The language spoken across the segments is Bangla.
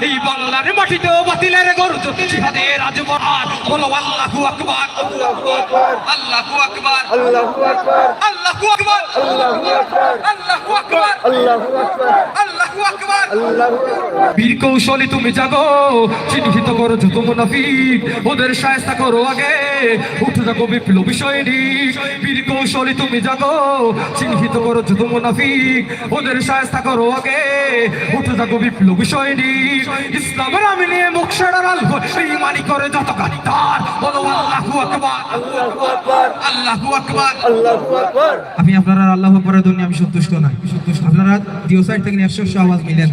এই বাংলার মাটিতেও বাতিলের গর্জ জিহাদের রাজবহার বলো আল্লাহু আকবার। আল্লাহু আকবার। আল্লাহু আকবার। আল্লাহু আকবার। আল্লাহু আকবার। আল্লাহু আকবার। আল্লাহু আকবার। আল্লাহু আকবার। বীর কৌশলী তুমি জাগো চিহ্নিত করো যত মুনাফিক ওদের সায়স্তা করো আগে উঠে যাগো বিপ্লবী সৈনিক। বীর কৌশলী তুমি জাগো চিহ্নিত করো যত মুনাফিক ওদের সায়স্তা করো আগে উঠে যাগো বিপ্লবী সৈনিক। ইসলামের আমি নিয়ে মুখ সেড়ার আল ইমানি করে যত গাড়িদার বলো আল্লাহু আকবার। আল্লাহু আকবার। আল্লাহু আকবার। আমি আপনারা আল্লাহ পরে দুনিয়া আমি সন্তুষ্ট নাই। আপনারা দিও সাইড থেকে একশো একশো আওয়াজ মিলেন।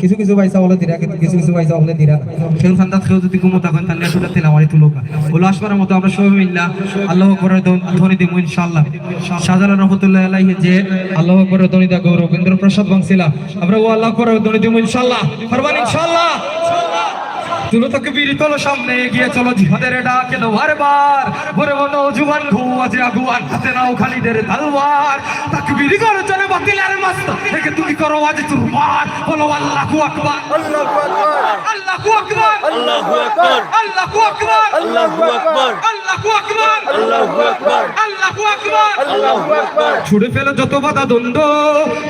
কিছু কিছু পয়সা হলে দিরা, কিন্তু কিছু কিছু পয়সা হলে দিরা। সেল খান্দাত খেয়েও যদি ঘুমো তখন তাহলে আসলে তেল তুলোকা বলো আসবার মতো আমরা সবাই মিল্লা আল্লাহ পরে ধ্বনি দিব ইনশাআল্লাহ। শাহজালাল রহমতুল্লাহ আলাইহি যে আল্লাহ পরে ধ্বনি দা গৌরব ইন্দ্র প্রসাদ বংশিলা। আমরা ও আল্লাহ পরে ধ্বনি দিব ইনশাআল্লাহ। ফরমান ইনশাআল্লাহ। তুলো তকবীর তোলো সামনে এগিয়ে চলো, জিহাদের ডাকে দেওয়ার বার। ভরে বনো জুবান ঘুয়াজে আগুয়ান, হাতে নাও খালিদের তালওয়ার। তকবীর করে চলে করো আজ বলো আল্লাহু আকবার আল্লাহু আকবার আল্লাহু আকবার আল্লাহু আকবার আল্লাহু আকবার আল্লাহু আকবার আল্লাহু আকবার আল্লাহু আকবার আল্লাহু আকবার আল্লাহু আকবার ছুড়ে ফেলো যত বাধা দ্বন্দ্ব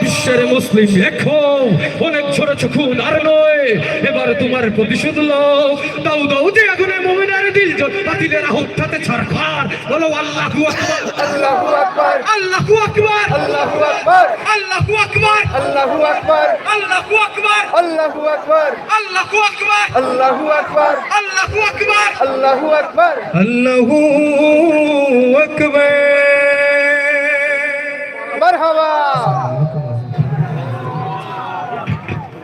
বিশ্বের মুসলিম দেখো অনেক ছোট খুন আর এবার তোমার প্রতিশোধ লো দাও দাও যে আগুনে মোমিনার দিল বাতিলের হঠাতে ছাড়খার বলো আল্লাহু আকবার আল্লাহু আকবার আল্লাহু আকবার আল্লাহু আকবার আল্লাহু আকবার আল্লাহু আকবার আল্লাহু আকবার আল্লাহু আকবার আল্লাহু আকবার আল্লাহু আকবার আল্লাহু আকবার আল্লাহু আকবার আল্লাহু আকবার মারহাবা